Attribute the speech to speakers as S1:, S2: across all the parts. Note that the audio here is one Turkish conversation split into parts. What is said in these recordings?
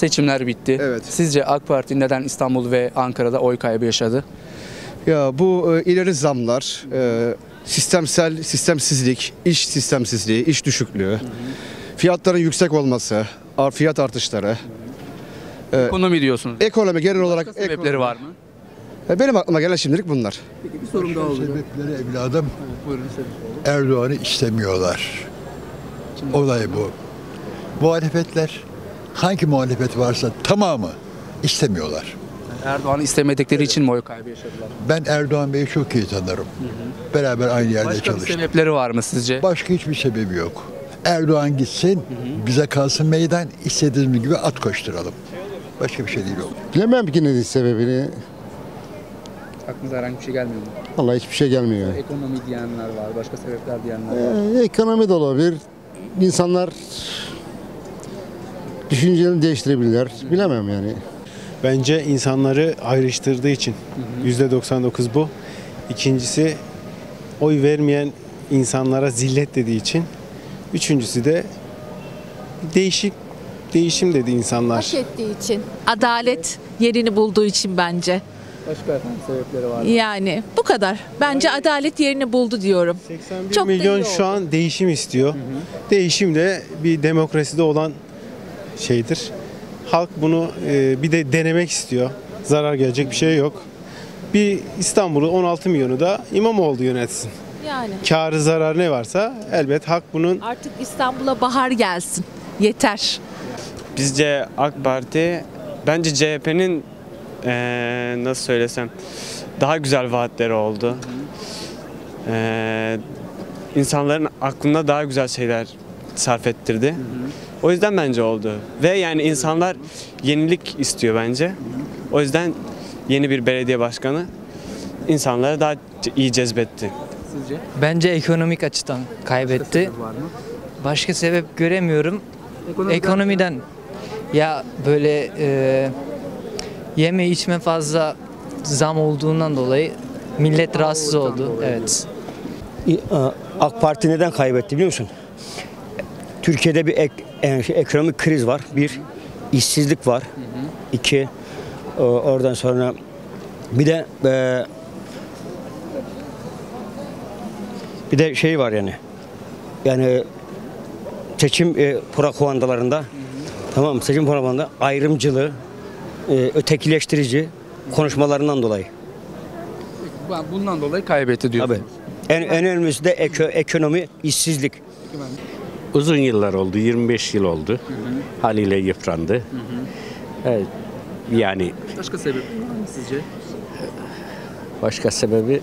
S1: Seçimler bitti.
S2: Evet.
S1: Sizce AK Parti neden İstanbul ve Ankara'da oy kaybı yaşadı?
S2: Ya bu e, ileri zamlar, e, sistemsel sistemsizlik, iş sistemsizliği, iş düşüklüğü, fiyatların yüksek olması, ar- fiyat artışları,
S1: Ekonomi diyorsunuz.
S2: ekonomi genel olarak
S1: Başka sebepleri
S2: ekonomi.
S1: var mı?
S2: E, Benim aklıma gelen şimdilik bunlar.
S1: Peki bir sorum daha olacak.
S3: Sebepleri evladım
S1: Buyurun sebep.
S3: Erdoğan'ı istemiyorlar. Olay bu. Muhalefetler hangi muhalefet varsa tamamı istemiyorlar.
S1: Erdoğan'ı istemedikleri için mi oy kaybı yaşadılar?
S3: Ben Erdoğan Bey'i çok iyi tanırım. Beraber aynı yerde
S1: Başka
S3: çalıştık.
S1: sebepleri var mı sizce?
S3: Başka hiçbir sebebi yok. Erdoğan gitsin, bize kalsın meydan, istediğimiz gibi at koşturalım. Başka bir şey değil o.
S4: Bilemem ki nedir sebebini.
S1: Aklınıza herhangi bir şey gelmiyor mu?
S4: Vallahi hiçbir şey gelmiyor.
S1: Ekonomi diyenler var, başka sebepler diyenler var.
S4: Ee, ekonomi de olabilir. İnsanlar düşüncelerini değiştirebilirler. Bilemem yani.
S5: Bence insanları ayrıştırdığı için. Yüzde 99 bu. İkincisi oy vermeyen insanlara zillet dediği için. Üçüncüsü de değişik değişim dedi insanlar.
S6: Hak ettiği için. Adalet yerini bulduğu için bence.
S1: Başka efendim sebepleri var mı?
S6: Yani bu kadar. Bence adalet yerini buldu diyorum.
S5: 81
S6: Çok
S5: milyon şu an değişim istiyor. Değişim de bir demokraside olan şeydir. Halk bunu e, bir de denemek istiyor. Zarar gelecek bir şey yok. Bir İstanbul'u 16 milyonu da İmamoğlu yönetsin.
S6: Yani
S5: Karı zarar ne varsa elbet halk bunun
S6: artık İstanbul'a bahar gelsin. Yeter.
S7: Bizce AK Parti bence CHP'nin eee, nasıl söylesem daha güzel vaatleri oldu. Eee insanların aklında daha güzel şeyler sarf ettirdi. O yüzden bence oldu. Ve yani insanlar yenilik istiyor bence. O yüzden yeni bir belediye başkanı insanları daha iyi cezbetti.
S1: Sizce?
S8: Bence ekonomik açıdan kaybetti.
S1: Sebep var mı?
S8: Başka sebep göremiyorum.
S1: Ekonomiden-
S8: Ekonomiden ya böyle e, yeme içme fazla zam olduğundan dolayı millet rahatsız oldu. Evet.
S9: AK Parti neden kaybetti biliyor musun? Türkiye'de bir ek, yani şey, ekonomik kriz var. Bir, işsizlik var. İki, o- oradan sonra bir de e, bir de şey var yani. Yani seçim e, propagandalarında tamam? Seçim propaganda ayrımcılığı, e, ötekileştirici konuşmalarından dolayı.
S1: Bundan dolayı kaybetti diyorsunuz.
S9: Tabii. En, en önemlisi de eko- ekonomi, işsizlik.
S10: Uzun yıllar oldu, 25 yıl oldu. Haliyle yıprandı. Evet, yani
S1: Başka sebep var mı sizce?
S10: başka sebebi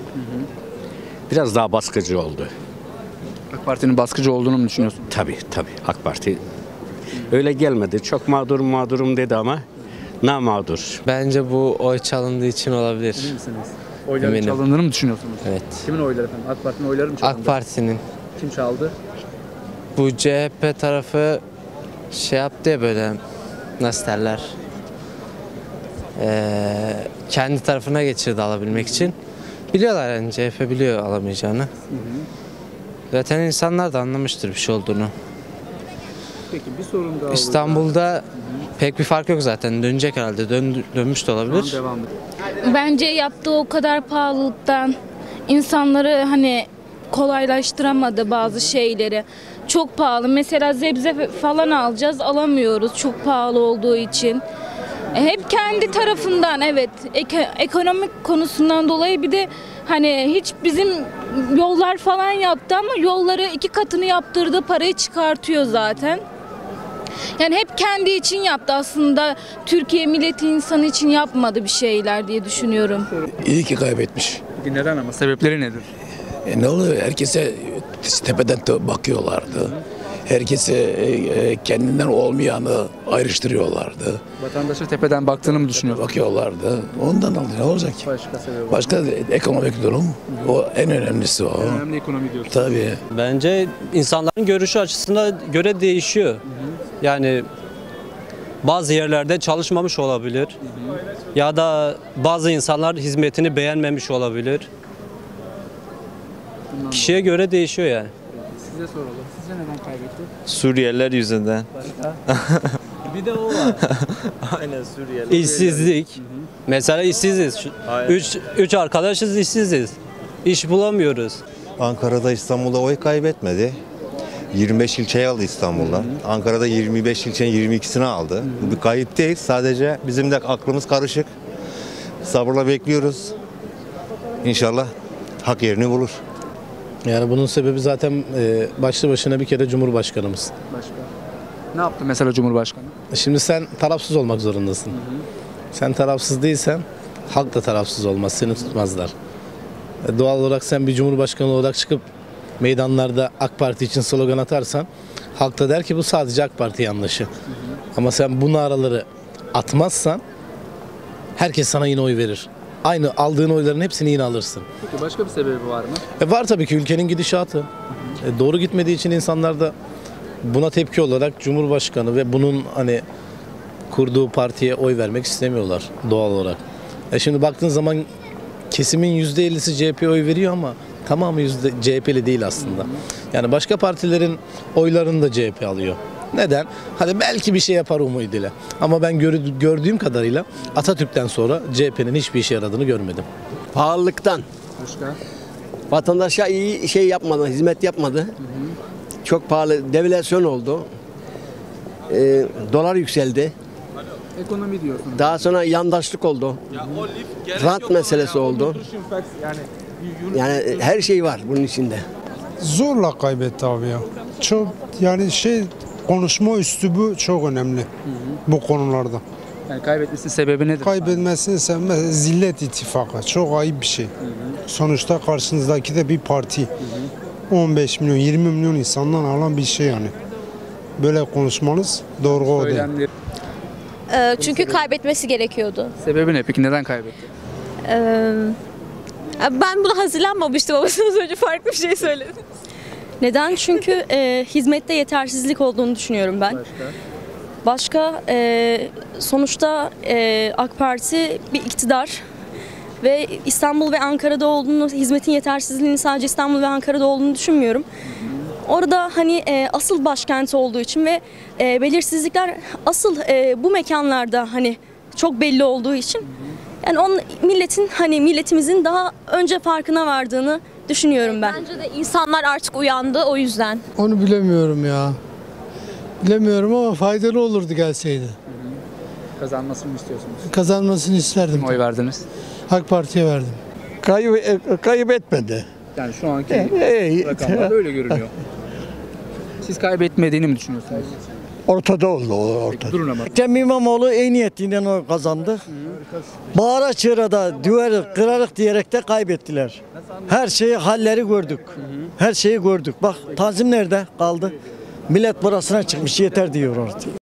S10: biraz daha baskıcı oldu.
S1: AK Parti'nin baskıcı olduğunu mu düşünüyorsunuz?
S10: Tabii tabii AK Parti öyle gelmedi. Çok mağdurum mağdurum dedi ama na mağdur.
S8: Bence bu oy çalındığı için olabilir.
S1: misiniz? Oyların
S8: Eminim.
S1: çalındığını mı düşünüyorsunuz?
S8: Evet.
S1: Kimin oyları efendim? AK Parti'nin oyları mı çalındı?
S8: AK Parti'nin
S1: Kim çaldı?
S8: Bu CHP tarafı şey yaptı ya böyle nasıl derler Ee, kendi tarafına geçirdi alabilmek için. Biliyorlar yani CHP biliyor alamayacağını. Zaten insanlar da anlamıştır bir şey olduğunu.
S1: Peki bir sorun daha
S8: İstanbul'da pek bir fark yok zaten. Dönecek herhalde. Dön, dönmüş de olabilir.
S1: Devam.
S11: Bence yaptığı o kadar pahalılıktan insanları hani kolaylaştıramadı bazı şeyleri. Çok pahalı. Mesela zebze falan alacağız, alamıyoruz çok pahalı olduğu için. E, Hep kendi tarafından evet Eko- ekonomik konusundan dolayı bir de hani hiç bizim yollar falan yaptı ama yolları iki katını yaptırdı parayı çıkartıyor zaten. Yani hep kendi için yaptı aslında Türkiye milleti insanı için yapmadı bir şeyler diye düşünüyorum.
S12: İyi ki kaybetmiş.
S1: Peki neden ama? Sebepleri nedir?
S12: E ne oluyor? Herkese tepeden te- bakıyorlardı. Herkese e, e, kendinden olmayanı ayrıştırıyorlardı.
S1: Vatandaşa tepeden baktığını mı düşünüyorsunuz?
S12: Bakıyorlardı. Ondan aldı. Ne olacak ki?
S1: Başka sebep var.
S12: Başka ekonomik durum. O en önemlisi o.
S1: En önemli ekonomi diyorsunuz.
S12: Tabii.
S8: Bence insanların görüşü açısına göre değişiyor. Yani bazı yerlerde çalışmamış olabilir. Ya da bazı insanlar hizmetini beğenmemiş olabilir. Kişiye göre değişiyor yani.
S1: Size soralım. Sizce neden kaybetti?
S7: Suriyeliler yüzünden.
S1: Başka?
S8: Bir de o var.
S13: Aynen Suriyeli.
S8: İşsizlik. Mesela işsiziz. Şu-
S13: Aynen.
S8: Üç, üç arkadaşız işsiziz. İş bulamıyoruz.
S14: Ankara'da İstanbul'da oy kaybetmedi. 25 ilçeyi aldı İstanbul'dan. Ankara'da 25 ilçenin 22'sini aldı. Bu bir kayıp değil. Sadece bizim de aklımız karışık. Sabırla bekliyoruz. İnşallah hak yerini bulur.
S15: Yani bunun sebebi zaten e, başlı başına bir kere Cumhurbaşkanımız.
S1: Başka. Ne yaptı mesela Cumhurbaşkanı?
S15: Şimdi sen tarafsız olmak zorundasın. Sen tarafsız değilsen halk da tarafsız olmaz. Seni tutmazlar. E, Doğal olarak sen bir Cumhurbaşkanı olarak çıkıp meydanlarda AK Parti için slogan atarsan halk da der ki bu sadece AK Parti yanlışı. Ama sen bu naraları atmazsan herkes sana yine oy verir. Aynı aldığın oyların hepsini yine alırsın.
S1: Peki başka bir sebebi var mı?
S15: E var tabii ki ülkenin gidişatı. E doğru gitmediği için insanlar da buna tepki olarak Cumhurbaşkanı ve bunun hani kurduğu partiye oy vermek istemiyorlar doğal olarak. E şimdi baktığın zaman kesimin %50'si CHP'ye oy veriyor ama tamamı yüzde CHP'li değil aslında. Yani başka partilerin oylarını da CHP alıyor. Neden? Hadi belki bir şey yapar umuduyla. Ama ben gör- gördüğüm kadarıyla Atatürk'ten sonra CHP'nin hiçbir işe yaradığını görmedim.
S16: Pahalılıktan.
S1: Başka?
S16: Vatandaşa iyi şey yapmadı, hizmet yapmadı. Çok pahalı, devalüasyon oldu. Ee, dolar yükseldi.
S1: Ekonomi diyorsunuz.
S16: Daha sonra yandaşlık oldu. Rant meselesi oldu. Yani her şey var bunun içinde.
S17: Zorla kaybetti abi ya. Çok yani şey konuşma üslubu çok önemli bu konularda.
S1: Yani kaybetmesinin sebebi nedir?
S17: Kaybetmesini sevmez. Zillet ittifakı. Çok ayıp bir şey. Sonuçta karşınızdaki de bir parti. 15 milyon, 20 milyon insandan alan bir şey yani. Böyle konuşmanız doğru o değil.
S18: Ee, çünkü kaybetmesi gerekiyordu.
S1: Sebebi ne? Peki neden kaybetti?
S18: Ee, ben buna hazırlanmamıştım ama az önce farklı bir şey söylediniz. Neden? Çünkü e, hizmette yetersizlik olduğunu düşünüyorum ben. Başka e, sonuçta e, AK Parti bir iktidar ve İstanbul ve Ankara'da olduğunu, hizmetin yetersizliğinin sadece İstanbul ve Ankara'da olduğunu düşünmüyorum. Orada hani e, asıl başkenti olduğu için ve e, belirsizlikler asıl e, bu mekanlarda hani çok belli olduğu için yani on milletin hani milletimizin daha önce farkına vardığını düşünüyorum ben.
S11: Bence de insanlar artık uyandı o yüzden.
S19: Onu bilemiyorum ya. Bilemiyorum ama faydalı olurdu gelseydi.
S1: Kazanmasını mı istiyorsunuz?
S19: Kazanmasını isterdim.
S1: Kim oy verdiniz?
S19: AK Parti'ye verdim.
S20: Kayıp, kaybetmedi.
S1: Yani şu anki
S20: E,
S1: rakamlarda öyle görünüyor. Siz kaybetmediğini mi düşünüyorsunuz?
S20: Ortada oldu o ortada.
S1: Durun ama.
S20: Ekrem İmamoğlu en niyetiyle oy kazandı. Bağıra çığırada duvarı kırarık diyerek de kaybettiler. Her şeyi halleri gördük. Her şeyi gördük. Bak Tanzim nerede kaldı? Millet burasına çıkmış yeter diyor artık.